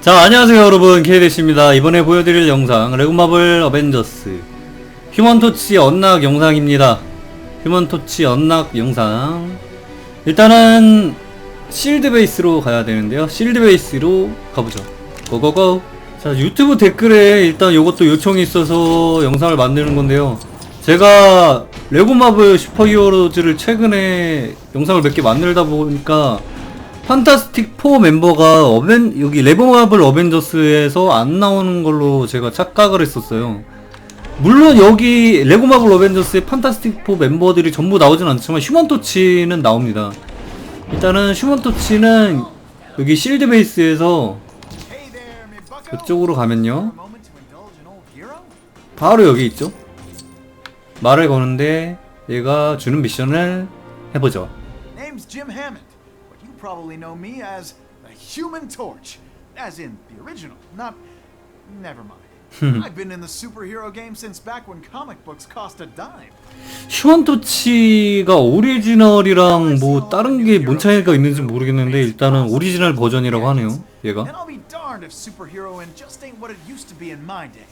자 안녕하세요 여러분. 케이데시입니다. 이번에 보여드릴 영상 레고마블 어벤져스. 휴먼토치 언락 영상입니다. 휴먼토치 언락 영상. 일단은 실드 베이스로 가야 되는데요. 실드 베이스로 가보죠. 고고고. 자 유튜브 댓글에 일단 요것도 요청이 있어서 영상을 만드는 건데요. 제가 레고마블 슈퍼히어로즈를 최근에 영상을 몇 개 만들다 보니까 판타스틱 4 멤버가 어벤 여기 레고마블 어벤져스에서 안 나오는 걸로 제가 착각을 했었어요. 물론 여기 레고마블 어벤져스의 판타스틱 4 멤버들이 전부 나오진 않지만 휴먼토치는 나옵니다. 일단은 휴먼토치는 여기 실드 베이스에서. 이쪽으로 가면요. 바로 여기 있죠. 말을 거는데 얘가 주는 미션을 해보죠. probably know me as the Human Torch, as in the original, not. Never mind. I've been in the superhero game since back when comic books cost a dime. 휴먼토치가 오리지널이랑 뭐 다른 게 뭔 차이가 있는지 모르겠는데 일단은 오리지널 버전이라고 하네요 얘가 And I'll be darned if superheroing just ain't what it used to be in my day.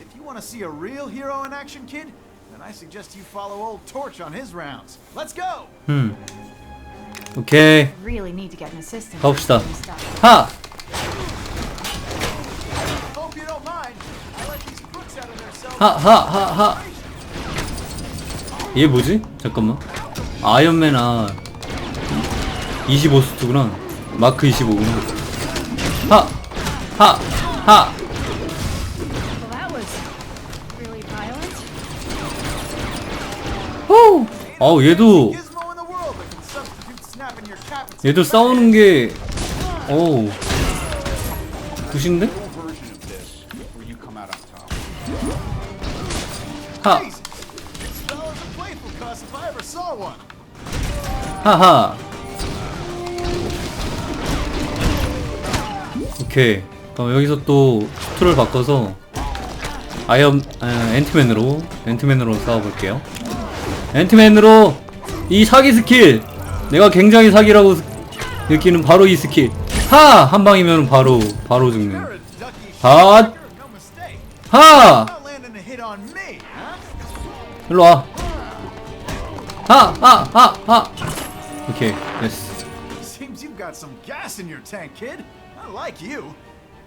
If you want to see a real hero in action, kid, then I suggest you follow old Torch on his rounds. Let's go! 음 오케이. 가봅시다. 하! Hope you don't mind. I let these crooks out of their cells. 하! 하! 하! 하! 얘 뭐지? 잠깐만 아이언맨 아 25수트구나 마크 25구나 하! 하! 하! 후! 어우 얘도 얘도 싸우는 게 어우 굿인데? 하! 하하 오케이 그럼 여기서 또 툴을 바꿔서 아이언 아, 앤트맨으로 앤트맨으로 싸워볼게요 앤트맨으로 이 사기 스킬 내가 굉장히 사기라고 스- 느끼는 바로 이 스킬 하! 한 방이면 바로 바로 죽는 아. 하! Huh? 일로와 하! 하! 하! 하! 오케이 됐어 Seems you've got some gas in your tank, kid. I like you.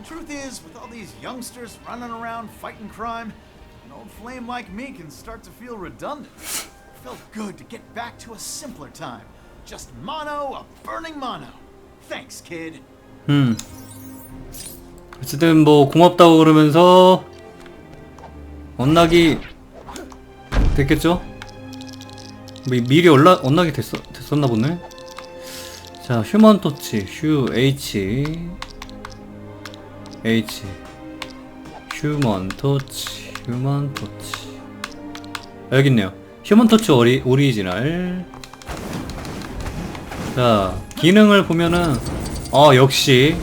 Truth is, with all these youngsters running around fighting crime, an old flame like me can start to feel redundant. Felt good to get back to a simpler time. Just mono, a burning mono. Thanks, kid. 음. 어쨌든 뭐 고맙다고 그러면서 언락이 됐겠죠? 미, 미리 연락 언락이 됐어 됐었나 보네. 자 휴먼 터치 휴 H H 휴먼 터치 휴먼 터치 아, 여기 있네요. 휴먼 터치 오리, 오리지널 자 기능을 보면은 어 역시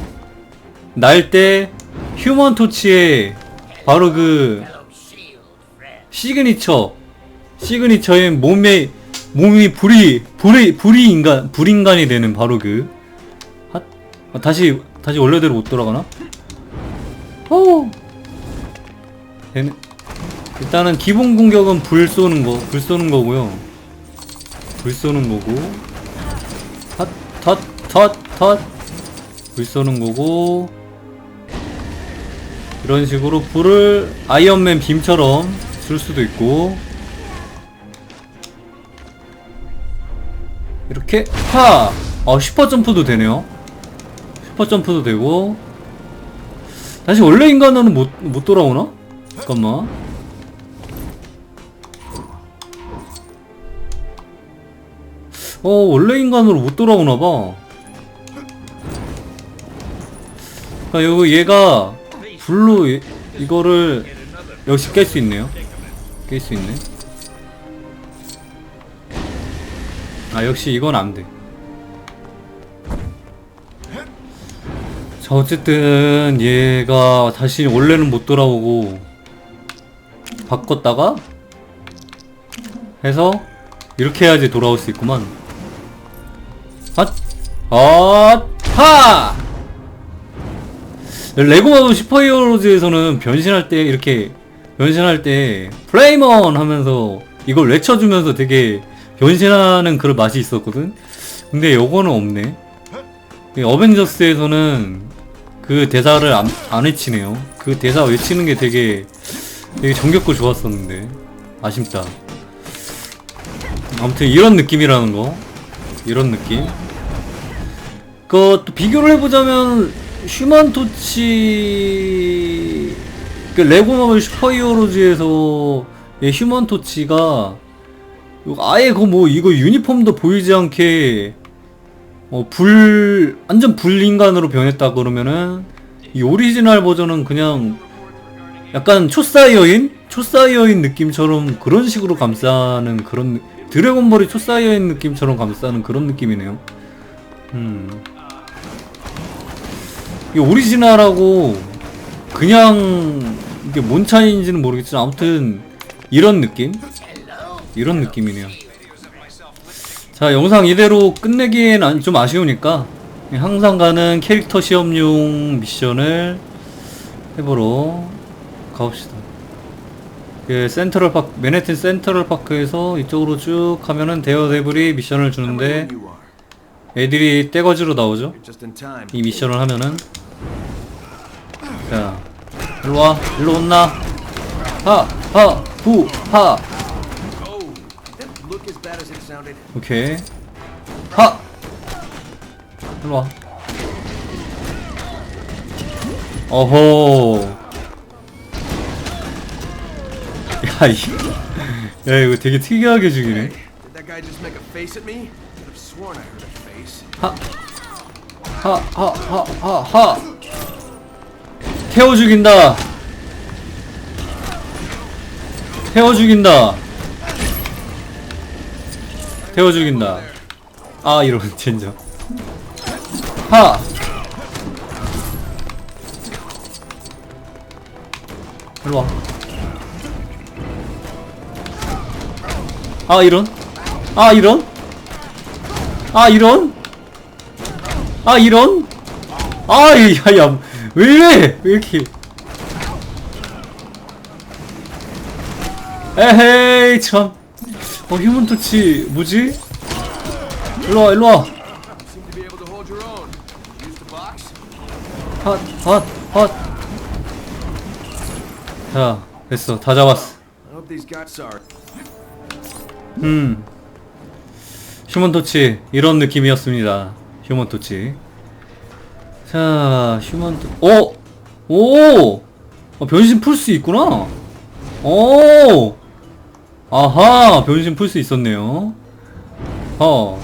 날 때 휴먼 토치의 바로 그 시그니처 시그니처의 몸에 몸이 불이 불이 불이 인간 불인간이 되는 바로 그 하, 아, 다시 다시 원래대로 못 돌아가나? 오 되네. 일단은 기본 공격은 불 쏘는 거, 불 쏘는 거고요. 불 쏘는 거고. 헛, 덧, 덧, 덧. 불 쏘는 거고. 이런 식으로 불을 아이언맨 빔처럼 쓸 수도 있고. 이렇게, 하! 어, 슈퍼 점프도 되네요. 슈퍼 점프도 되고. 다시 원래 인간으로 못, 못 돌아오나? 잠깐만. 어 원래 인간으로 못 돌아오나봐. 그니까 요 얘가 불로 이- 이거를 역시 깰 수 있네요. 깰 수 있네. 아 역시 이건 안돼. 자 어쨌든 얘가 다시 원래는 못 돌아오고 바꿨다가 해서 이렇게 해야지 돌아올 수 있구만. 핫! 핫! 하! 레고마블 슈퍼히어로즈에서는 변신할 때 이렇게 변신할 때 플레이먼 하면서 이걸 외쳐주면서 되게 변신하는 그런 맛이 있었거든. 근데 요거는 없네. 이 어벤져스에서는 그 대사를 안, 안 외치네요. 그 대사 외치는 게 되게 되게 정겹고 좋았었는데 아쉽다. 아무튼 이런 느낌이라는 거, 이런 느낌. 그또 비교를 해보자면 휴먼 토치 그 레고 마블 슈퍼히어로즈에서 의 휴먼 토치가 아예 그 뭐 이거 유니폼도 보이지 않게 어, 불 완전 불인간으로 변했다 그러면은 이 오리지널 버전은 그냥 약간 초사이어인 초사이어인 느낌처럼 그런 식으로 감싸는 그런 느- 드래곤볼이 초사이어인 느낌처럼 감싸는 그런 느낌이네요. 음. 이 오리지널하고 그냥 이게 뭔 차이인지는 모르겠지만 아무튼 이런 느낌? 이런 느낌이네요. 자 영상 이대로 끝내기엔 안- 좀 아쉬우니까 항상 가는 캐릭터 시험용 미션을 해보러 가봅시다. 그 센트럴 파크 맨해튼 센트럴 파크에서 이쪽으로 쭉 가면은 데어데블이 미션을 주는데. 애들이 떼거지로 나오죠. 이 미션을 하면은. 자 일로 와. 일로 온나. sounded? 오케이. 하. 일로 와. 어호 야, 이, 야 이거 되게 특이하게 죽이네 sworn I heard a face. 하하 하 하 하 태워 죽인다 태워 죽인다 태워 죽인다 아 이런 젠장 하 일로 와 아 이런? 아 이런? 아 이런? 아 이런? 아야야 왜 이래? 왜 이렇게? 에헤이 참어 휴먼 터치 뭐지? 일로와 일로와. Seem to be able to hold your own. Use the box? 핫핫핫. 자 됐어. 다 잡았어 음. 휴먼 터치 이런 느낌이었습니다. 휴먼 터치. 자 휴먼 터 어? 오! 어, 변신 풀 수 있구나. 오! 아하 변신 풀 수 있었네요. 어.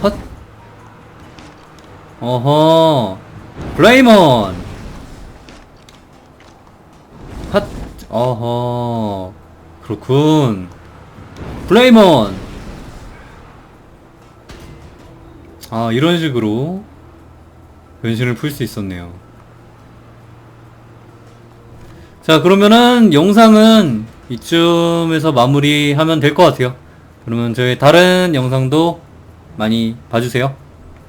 핫 어허. 블레이먼. 핫 어허. 그렇군 블레이먼. 아 이런 식으로 변신을 풀 수 있었네요. 자 그러면은 영상은 이쯤에서 마무리하면 될 것 같아요. 그러면 저희 다른 영상도 많이 봐주세요